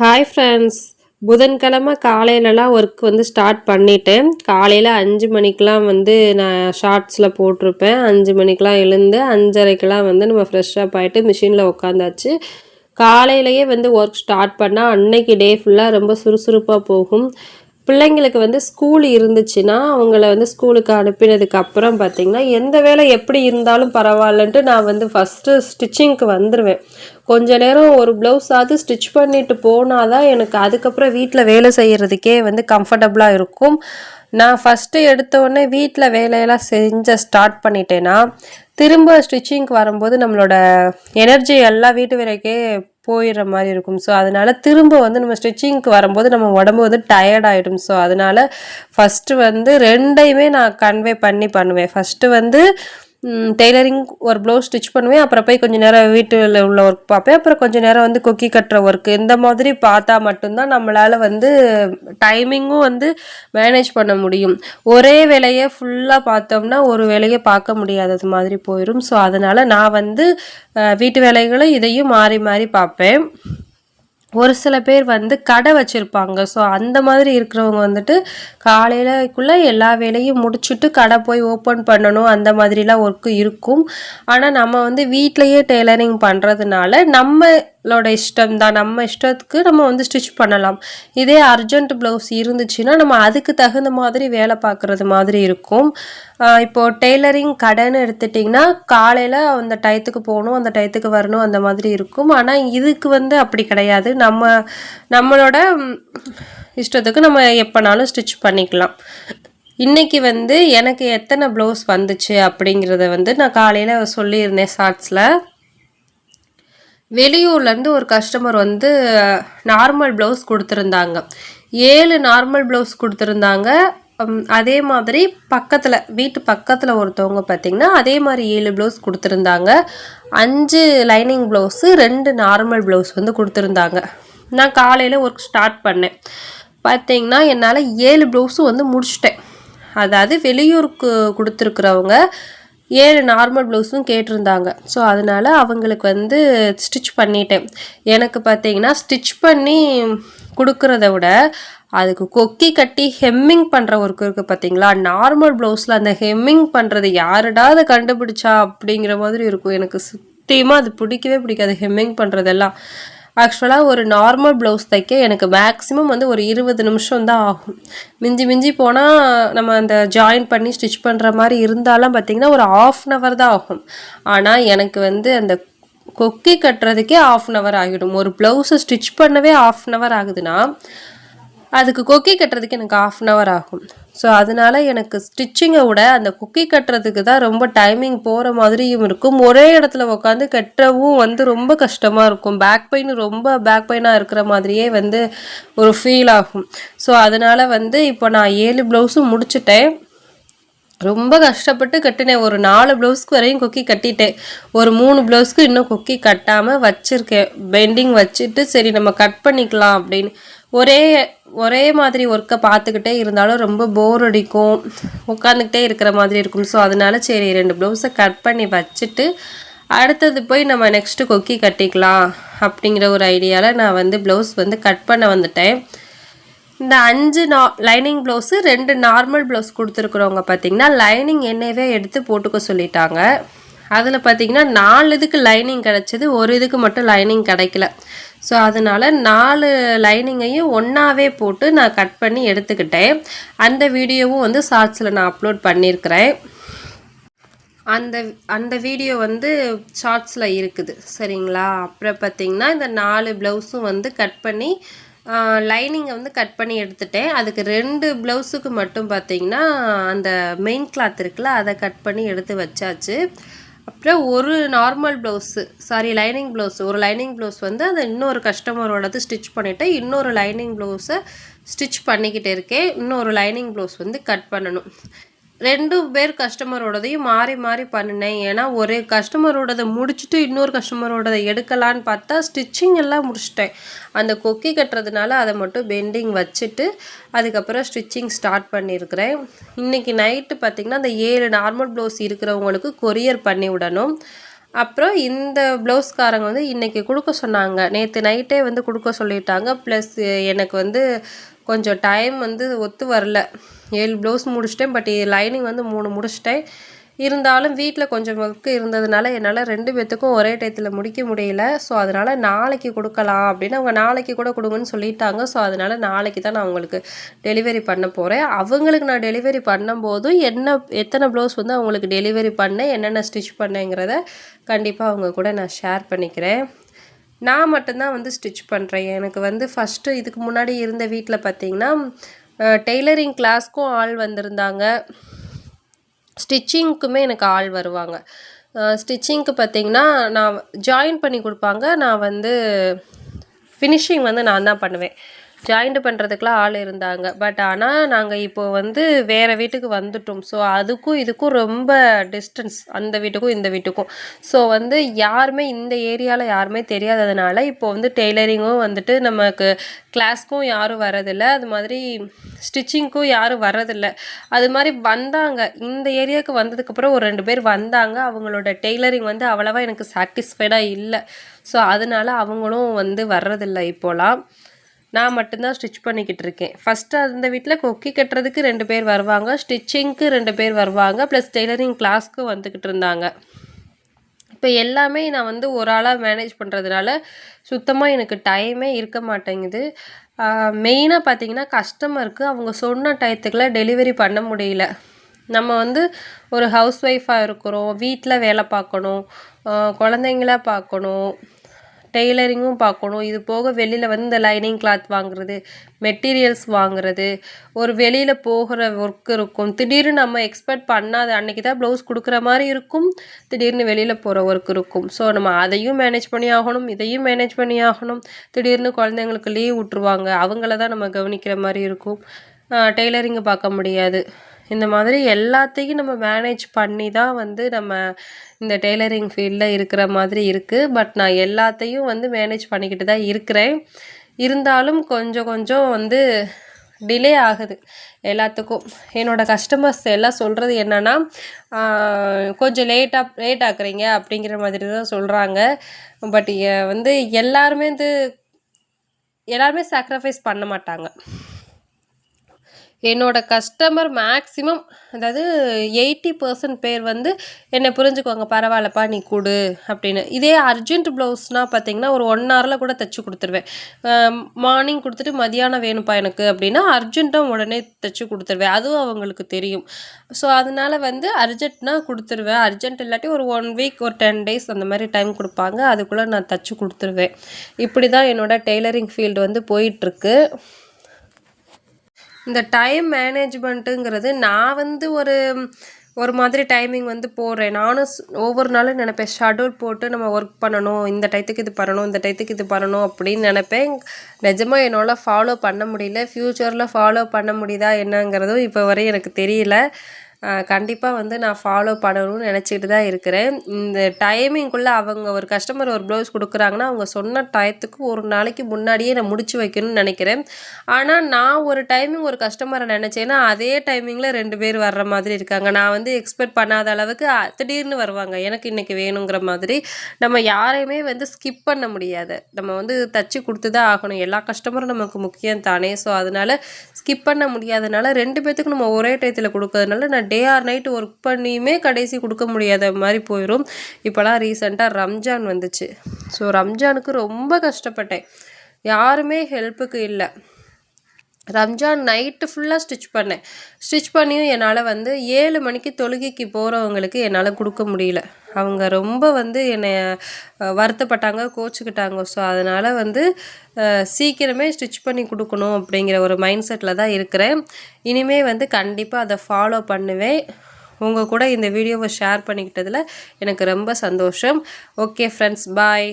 Hi friends புதன்கிழமை காலையிலலாம் work வந்து start பண்ணிவிட்டேன் காலையில் அஞ்சு மணிக்கெலாம் வந்து நான் ஷார்ட்ஸில் போட்டிருப்பேன். அஞ்சு மணிக்கெலாம் எழுந்து அஞ்சரைக்கெலாம் வந்து நம்ம ஃப்ரெஷ்ஷப் ஆகிட்டு மிஷினில் உட்காந்தாச்சு காலையிலேயே வந்து ஒர்க் ஸ்டார்ட் பண்ணால் அன்னைக்கு டே ஃபுல்லாக ரொம்ப சுறுசுறுப்பாக போகும். பிள்ளைங்களுக்கு வந்து ஸ்கூல் இருந்துச்சுன்னா அவங்கள வந்து ஸ்கூலுக்கு அனுப்பினதுக்கு அப்புறம் பார்த்திங்கன்னா எந்த வேலை எப்படி இருந்தாலும் பரவாயில்லன்ட்டு நான் வந்து ஃபஸ்ட்டு ஸ்டிச்சிங்க்கு வந்துடுவேன் கொஞ்ச நேரம் ஒரு ப்ளவுஸாவது ஸ்டிச் பண்ணிட்டு போனால் தான் எனக்கு அதுக்கப்புறம் வீட்டில் வேலை செய்கிறதுக்கே வந்து கம்ஃபர்டபுளாக இருக்கும். நான் ஃபஸ்ட்டு எடுத்தோடனே வீட்டில் வேலையெல்லாம் செஞ்ச ஸ்டார்ட் பண்ணிட்டேன்னா திரும்ப ஸ்டிச்சிங்க்கு வரும்போது நம்மளோட எனர்ஜி எல்லாம் வீட்டு வேலைக்கே போயிடுற மாதிரி இருக்கும். ஸோ அதனால் திரும்ப வந்து நம்ம ஸ்டிச்சிங்க்கு வரும்போது நம்ம உடம்பு வந்து டயர்ட் ஆகிடும் ஸோ அதனால் ஃபஸ்ட்டு வந்து ரெண்டையுமே நான் கன்வே பண்ணி பண்ணுவேன். ஃபஸ்ட்டு வந்து டெய்லரிங் ஒரு ப்ளவுஸ் ஸ்டிச் பண்ணுவேன். அப்புறம் போய் கொஞ்சம் நேரம் வீட்டில் உள்ள ஒர்க் பார்ப்பேன். அப்புறம் கொஞ்சம் நேரம் வந்து கொக்கி கட்டுற ஒர்க் இந்த மாதிரி பார்த்தா மட்டும்தான் நம்மளால் வந்து டைமிங்கும் வந்து மேனேஜ் பண்ண முடியும். ஒரே வேலையை ஃபுல்லாக பார்த்தோம்னா ஒரு வேலையை பார்க்க முடியாதது மாதிரி போயிடும் ஸோ அதனால் நான் வந்து வீட்டு வேலைகளும் இதையும் மாறி மாறி பார்ப்பேன். ஒரு சில பேர் வந்து கடை வச்சுருப்பாங்க. ஸோ அந்த மாதிரி இருக்கிறவங்க வந்துட்டு காலையிலக்குள்ளே எல்லா வேலையும் முடிச்சுட்டு கடை போய் ஓப்பன் பண்ணணும். அந்த மாதிரிலாம் ஒர்க்கு இருக்கும். ஆனால் நம்ம வந்து வீட்லேயே டெய்லரிங் பண்ணுறதுனால நம்மளோட இஷ்டம் தான் நம்ம இஷ்டத்துக்கு நம்ம வந்து ஸ்டிச் பண்ணலாம். இதே அர்ஜென்ட் ப்ளவுஸ் இருந்துச்சுன்னா நம்ம அதுக்கு தகுந்த மாதிரி வேலை பார்க்குறது மாதிரி இருக்கும். இப்போது டெய்லரிங் கடைன்னு எடுத்துட்டிங்கன்னா காலையில் அந்த டயத்துக்கு போகணும் அந்த டயத்துக்கு வரணும் அந்த மாதிரி இருக்கும். ஆனால் இதுக்கு வந்து அப்படி கிடையாது. நம்ம நம்மளோட இஷ்டத்துக்கு நம்ம எப்போனாலும் ஸ்டிச் பண்ணிக்கலாம். இன்றைக்கி வந்து எனக்கு எத்தனை ப்ளவுஸ் வந்துச்சு அப்படிங்கிறத வந்து நான் காலையில் சொல்லியிருந்தேன் ஷார்ட்ஸில் வெளியூர்லேருந்து ஒரு கஸ்டமர் வந்து நார்மல் ப்ளவுஸ் கொடுத்துருந்தாங்க. ஏழு நார்மல் ப்ளவுஸ் கொடுத்துருந்தாங்க. அதே மாதிரி பக்கத்தில் வீட்டு பக்கத்தில் ஒருத்தவங்க பார்த்திங்கன்னா அதே மாதிரி ஏழு ப்ளவுஸ் கொடுத்துருந்தாங்க. அஞ்சு லைனிங் ப்ளவுஸு ரெண்டு நார்மல் ப்ளவுஸ் வந்து கொடுத்துருந்தாங்க. நான் காலையில் ஒர்க் ஸ்டார்ட் பண்ணேன். பார்த்தீங்கன்னா என்னால் ஏழு ப்ளவுஸும் வந்து முடிச்சிட்டேன். அதாவது வெளியூருக்கு கொடுத்துருக்குறவங்க ஏழு நார்மல் ப்ளவுஸும் கேட்டிருந்தாங்க. ஸோ அதனால் அவங்களுக்கு வந்து ஸ்டிச் பண்ணிட்டேன். எனக்கு பார்த்தீங்கன்னா ஸ்டிச் பண்ணி கொடுக்குறத விட அதுக்கு கொக்கி கட்டி ஹெம்மிங் பண்ணுற ஒர்க் இருக்குது பார்த்தீங்களா நார்மல் ப்ளவுஸில் அந்த ஹெம்மிங் பண்ணுறது யாருடாவது கண்டுபிடிச்சா அப்படிங்கிற மாதிரி இருக்கும். எனக்கு சுத்தியமாக அது பிடிக்கவே பிடிக்காது ஹெம்மிங் பண்ணுறதெல்லாம் ஆக்சுவலாக ஒரு நார்மல் ப்ளவுஸ் தைக்க எனக்கு மேக்ஸிமம் வந்து ஒரு இருபது நிமிஷம் தான் ஆகும். மிஞ்சி மிஞ்சி போனால் நம்ம அந்த ஜாயின் பண்ணி ஸ்டிச் பண்ணுற மாதிரி இருந்தாலும் பார்த்திங்கன்னா ஒரு ஆஃப் அன் ஹவர் தான் ஆகும். ஆனால் எனக்கு வந்து அந்த கொக்கி கட்டுறதுக்கே ஆஃப் அன் ஹவர் ஆகிடும். ஒரு ப்ளவுஸை ஸ்டிச் பண்ணவே ஆஃப் அன் ஹவர் ஆகுதுன்னா அதுக்கு கொக்கி கட்டுறதுக்கு எனக்கு ஆஃப் அன் ஹவர் ஆகும். ஸோ அதனால எனக்கு ஸ்டிச்சிங்கை விட அந்த குக்கி கட்டுறதுக்கு தான் ரொம்ப டைமிங் போகிற மாதிரியும் இருக்கும். ஒரே இடத்துல உட்காந்து கட்டவும் வந்து ரொம்ப கஷ்டமாக இருக்கும். பேக் பெயின் ரொம்ப பேக் பெயினாக இருக்கிற மாதிரியே வந்து ஒரு ஃபீல் ஆகும். ஸோ அதனால் வந்து இப்போ நான் ஏழு ப்ளவுஸும் முடிச்சுட்டேன். ரொம்ப கஷ்டப்பட்டு கட்டினேன். ஒரு நாலு ப்ளவுஸ்க்கு வரையும் கொக்கி கட்டிட்டேன். ஒரு மூணு ப்ளவுஸ்க்கு இன்னும் கொக்கி கட்டாமல் வச்சுருக்கேன். பெண்டிங் வச்சுட்டு சரி நம்ம கட் பண்ணிக்கலாம் அப்படின்னு. ஒரே ஒரே மாதிரி ஒர்க்கை பார்த்துக்கிட்டே இருந்தாலும் ரொம்ப போர் அடிக்கும். உட்காந்துக்கிட்டே இருக்கிற மாதிரி இருக்கும். ஸோ அதனால சரி ரெண்டு ப்ளவுஸை கட் பண்ணி வச்சுட்டு அடுத்தது போய் நம்ம நெக்ஸ்ட்டு கொக்கி கட்டிக்கலாம் அப்படிங்கிற ஒரு ஐடியாவில் நான் வந்து ப்ளவுஸ் வந்து கட் பண்ண வந்துட்டேன். இந்த அஞ்சு நா லைனிங் ப்ளவுஸு ரெண்டு நார்மல் ப்ளவுஸ் கொடுத்துருக்குறவங்க பார்த்தீங்கன்னா லைனிங் என்னவே எடுத்து போட்டுக்க சொல்லிட்டாங்க. அதில் பார்த்தீங்கன்னா நாலு இதுக்கு லைனிங் கிடச்சிது ஒரு இதுக்கு மட்டும் லைனிங் கிடைக்கல. ஸோ அதனால் நாலு லைனிங்கையும் ஒன்றாவே போட்டு நான் கட் பண்ணி எடுத்துக்கிட்டேன். அந்த வீடியோவும் வந்து ஷார்ட்ஸில் நான் அப்லோட் பண்ணியிருக்கிறேன் அந்த அந்த வீடியோ வந்து ஷார்ட்ஸில் இருக்குது சரிங்களா? அப்புறம் பார்த்திங்கன்னா இந்த நாலு ப்ளவுஸும் வந்து கட் பண்ணி லைனிங்கை வந்து கட் பண்ணி எடுத்துட்டேன். அதுக்கு ரெண்டு ப்ளவுஸுக்கு மட்டும் பார்த்திங்கன்னா அந்த மெயின் கிளாத் இருக்குல்ல அதை கட் பண்ணி எடுத்து வச்சாச்சு. அப்புறம் ஒரு normal blouse sari lining blouse ஒரு லைனிங் ப்ளவுஸ் வந்து அதை இன்னொரு கஸ்டமரோடது ஸ்டிச் பண்ணிவிட்டு இன்னொரு லைனிங் ப்ளவுஸை ஸ்டிச் பண்ணிக்கிட்டு இருக்கேன். இன்னொரு லைனிங் ப்ளவுஸ் வந்து கட் பண்ணணும். ரெண்டு பேர் கஸ்டமரோடதையும் மாறி மாறி பண்ணினேன். ஏன்னா ஒரே கஸ்டமரோடதை முடிச்சுட்டு இன்னொரு கஸ்டமரோடதை எடுக்கலான்னு பார்த்தா ஸ்டிச்சிங் எல்லாம் முடிச்சிட்டேன். அந்த கொக்கி கட்டுறதுனால அதை மட்டும் பெண்டிங் வச்சுட்டு அதுக்கப்புறம் ஸ்டிச்சிங் ஸ்டார்ட் பண்ணியிருக்கிறேன். இன்றைக்கி நைட்டு பார்த்திங்கன்னா அந்த ஏழு நார்மல் ப்ளவுஸ் இருக்கிறவங்களுக்கு கொரியர் பண்ணி விடணும். அப்புறம் இந்த ப்ளவுஸ்காரங்க வந்து இன்றைக்கி கொடுக்க சொன்னாங்க. நேற்று நைட்டே வந்து கொடுக்க சொல்லிட்டாங்க. ப்ளஸ் எனக்கு வந்து கொஞ்சம் டைம் வந்து ஒத்து வரல. ஏழு ப்ளவுஸ் முடிச்சிட்டேன் பட் லைனிங் வந்து மூணு முடிச்சிட்டேன். இருந்தாலும் வீட்டில் கொஞ்சம் ஒர்க்கு இருந்ததுனால என்னால் ரெண்டு பேர்த்துக்கும் ஒரே டயத்தில் முடிக்க முடியல. ஸோ அதனால் நாளைக்கு கொடுக்கலாம் அப்படின்னு அவங்க நாளைக்கு கூட கொடுங்கன்னு சொல்லிட்டாங்க. ஸோ அதனால் நாளைக்கு தான் நான் அவங்களுக்கு டெலிவரி பண்ண போகிறேன் அவங்களுக்கு நான் டெலிவரி பண்ணும்போதும் என்ன எத்தனை ப்ளவுஸ் வந்து அவங்களுக்கு டெலிவரி பண்ணேன் என்னென்ன ஸ்டிச் பண்ணேங்கிறத கண்டிப்பாக அவங்க கூட நான் ஷேர் பண்ணிக்கிறேன். நான் மட்டும்தான் வந்து ஸ்டிச் பண்ணுறேன் எனக்கு வந்து ஃபஸ்ட்டு இதுக்கு முன்னாடி இருந்த வீட்டில் பார்த்திங்கன்னா டெய்லரிங் கிளாஸ்க்கும் ஆள் வந்திருந்தாங்க. ஸ்டிச்சிங்க்குமே எனக்கு ஆள் வருவாங்க. ஸ்டிச்சிங்க்கு பார்த்திங்கன்னா நான் ஜாயின் பண்ணி கொடுப்பாங்க. நான் வந்து ஃபினிஷிங் வந்து நான் தான் பண்ணுவேன். ஜாயிண்ட் பண்ணுறதுக்குலாம் ஆள் இருந்தாங்க. பட் ஆனால் நாங்கள் இப்போது வந்து வேறு வீட்டுக்கு வந்துட்டோம். ஸோ அதுக்கும் இதுக்கும் ரொம்ப டிஸ்டன்ஸ் அந்த வீட்டுக்கும் இந்த வீட்டுக்கும். ஸோ வந்து யாருமே இந்த ஏரியாவில் யாருமே தெரியாததுனால இப்போ வந்து டெய்லரிங்கும் வந்துட்டு நமக்கு கிளாஸ்க்கும் யாரும் வரதில்லை அது மாதிரி ஸ்டிச்சிங்க்கும் யாரும் வரதில்லை அது மாதிரி வந்தாங்க. இந்த ஏரியாவுக்கு வந்ததுக்கப்புறம் ஒரு ரெண்டு பேர் வந்தாங்க. அவங்களோட டெய்லரிங் வந்து அவ்வளோவா எனக்கு சாட்டிஸ்ஃபைடாக இல்லை. ஸோ அதனால அவங்களும் வந்து வர்றதில்லை இப்போலாம். நான் மட்டும்தான் ஸ்டிச் பண்ணிக்கிட்டு இருக்கேன். ஃபஸ்ட்டு அந்த வீட்டில் கொக்கி கட்டுறதுக்கு ரெண்டு பேர் வருவாங்க. ஸ்டிச்சிங்க்கு ரெண்டு பேர் வருவாங்க. ப்ளஸ் டெய்லரிங் கிளாஸ்க்கு வந்துக்கிட்டு இருந்தாங்க. இப்போ எல்லாமே நான் வந்து ஒரு ஆளாக மேனேஜ் பண்ணுறதுனால சுத்தமாக எனக்கு டைமே இருக்க மாட்டேங்குது. மெயினாக பார்த்தீங்கன்னா கஸ்டமருக்கு அவங்க சொன்ன டயத்துக்குலாம் டெலிவரி பண்ண முடியல. நம்ம வந்து ஒரு ஹவுஸ் ஒய்ஃபாக இருக்கிறோம். வீட்டில் வேலை பார்க்கணும். குழந்தைங்கள பார்க்கணும். டெய்லரிங்கும் பார்க்கணும். இது போக வெளியில் வந்து இந்த லைனிங் கிளாத் வாங்குறது மெட்டீரியல்ஸ் வாங்குறது ஒரு வெளியில் போகிற ஒர்க் இருக்கும். திடீர்னு நம்ம எக்ஸ்பெக்ட் பண்ணாத அன்றைக்கி தான் ப்ளவுஸ் கொடுக்குற மாதிரி இருக்கும். திடீர்னு வெளியில் போகிற ஒர்க் இருக்கும். ஸோ நம்ம அதையும் மேனேஜ் பண்ணி ஆகணும் இதையும் மேனேஜ் பண்ணி ஆகணும். திடீர்னு குழந்தைங்களுக்கு லீவ் விட்ருவாங்க அவங்கள தான் நம்ம கவனிக்கிற மாதிரி இருக்கும். டெய்லரிங்கை பார்க்க முடியாது. இந்த மாதிரி எல்லாத்தையும் நம்ம மேனேஜ் பண்ணி தான் வந்து நம்ம இந்த டெய்லரிங் ஃபீல்டில் இருக்கிற மாதிரி இருக்குது பட் நான் எல்லாத்தையும் வந்து மேனேஜ் பண்ணிக்கிட்டு தான் இருக்கிறேன். இருந்தாலும் கொஞ்சம் கொஞ்சம் வந்து டிலே ஆகுது எல்லாத்துக்கும். என்னோடய கஸ்டமர்ஸ் எல்லாம் சொல்கிறது என்னென்னா கொஞ்சம் லேட்டாக லேட் ஆக்குறீங்க அப்படிங்கிற மாதிரி தான் சொல்கிறாங்க பட் வந்து எல்லாருமே வந்து எல்லாருமே சாக்ரிஃபைஸ் பண்ண மாட்டாங்க. என்னோடய கஸ்டமர் மேக்ஸிமம் அதாவது எயிட்டி பர்சன்ட் பேர் வந்து என்னை புரிஞ்சுக்குவாங்க. பரவாயில்லப்பா நீ கொடு அப்படின்னு. இதே அர்ஜென்ட் ப்ளவுஸ்னால் பார்த்தீங்கன்னா ஒரு ஒன் ஹவரில் கூட தைச்சி கொடுத்துருவேன். மார்னிங் கொடுத்துட்டு மதியானம் வேணும்ப்பா எனக்கு அப்படின்னா அர்ஜென்ட்டாக உடனே தைச்சி கொடுத்துருவேன். அதுவும் அவங்களுக்கு தெரியும். ஸோ அதனால் வந்து அர்ஜென்ட்னா கொடுத்துருவேன். அர்ஜென்ட் இல்லாட்டி ஒரு ஒன் வீக் ஒரு டென் டேஸ் அந்த மாதிரி டைம் கொடுப்பாங்க. அதுக்குள்ளே நான் தைச்சி கொடுத்துருவேன். இப்படி தான் என்னோடய டெய்லரிங் ஃபீல்டு வந்து போயிட்டுருக்கு. இந்த டைம் மேனேஜ்மெண்ட்டுங்கிறது நான் வந்து ஒரு ஒரு மாதிரி டைமிங் வந்து போடுறேன். நானும் ஒவ்வொரு நாளும் நினப்பேன் ஷெடியூல் போட்டு நம்ம ஒர்க் பண்ணணும். இந்த டயத்துக்கு இது பண்ணணும் இந்த டயத்துக்கு இது பண்ணணும் அப்படின்னு நினப்பேன். நிஜமாக என்னால் ஃபாலோ பண்ண முடியல. ஃப்யூச்சரில் ஃபாலோ பண்ண முடியுதா என்னங்கிறதும் இப்போ வரையும் எனக்கு தெரியல. கண்டிப்பாக வந்து நான் ஃபாலோ பண்ணணும்னு நினச்சிக்கிட்டு தான் இருக்கிறேன். இந்த டைமிங்குள்ளே அவங்க ஒரு கஸ்டமர் ஒரு ப்ளவுஸ் கொடுக்குறாங்கன்னா அவங்க சொன்ன டயத்துக்கு ஒரு நாளைக்கு முன்னாடியே நான் முடிச்சு வைக்கணும்னு நினைக்கிறேன். ஆனால் நான் ஒரு டைமிங் ஒரு கஸ்டமரை நினச்சேன்னா அதே டைமிங்கில் ரெண்டு பேர் வர்ற மாதிரி இருக்காங்க. நான் வந்து எக்ஸ்பெக்ட் பண்ணாத அளவுக்கு திடீர்னு வருவாங்க. எனக்கு இன்றைக்கி வேணுங்கிற மாதிரி நம்ம யாரையுமே வந்து ஸ்கிப் பண்ண முடியாது. நம்ம வந்து தச்சு கொடுத்து தான் ஆகணும். எல்லா கஸ்டமரும் நமக்கு முக்கியம் தானே. ஸோ அதனால் ஸ்கிப் பண்ண முடியாதனால ரெண்டு பேர்த்துக்கு நம்ம ஒரே டயத்தில் கொடுக்கறதுனால நான் டே ஆர் நைட் ஒர்க் பண்ணியுமே கடைசி கொடுக்க முடியாத மாதிரி போயிடும் இப்போலாம் ரீசெண்டாக ரம்ஜான் வந்துச்சு. ஸோ ரம்ஜானுக்கு ரொம்ப கஷ்டப்பட்டேன். யாருமே ஹெல்ப்புக்கு இல்லை. ரம்ஜான் நைட்டு ஃபுல்லாக ஸ்டிச் பண்ணேன். ஸ்டிச் பண்ணியும் என்னால் வந்து ஏழு மணிக்கு தொழுகைக்கு போகிறவங்களுக்கு என்னால் கொடுக்க முடியல. அவங்க ரொம்ப வந்து என்னை வருத்தப்பட்டாங்க கோச்சிக்கிட்டாங்க. ஸோ அதனால் வந்து சீக்கிரமே ஸ்டிச் பண்ணி கொடுக்கணும் அப்படிங்கிற ஒரு மைண்ட் செட்டில் தான் இருக்கிறேன். இனிமேல் வந்து கண்டிப்பாக அதை ஃபாலோ பண்ணுவேன். உங்கள் கூட இந்த வீடியோவை ஷேர் பண்ணிக்கிட்டதில் எனக்கு ரொம்ப சந்தோஷம். Okay friends bye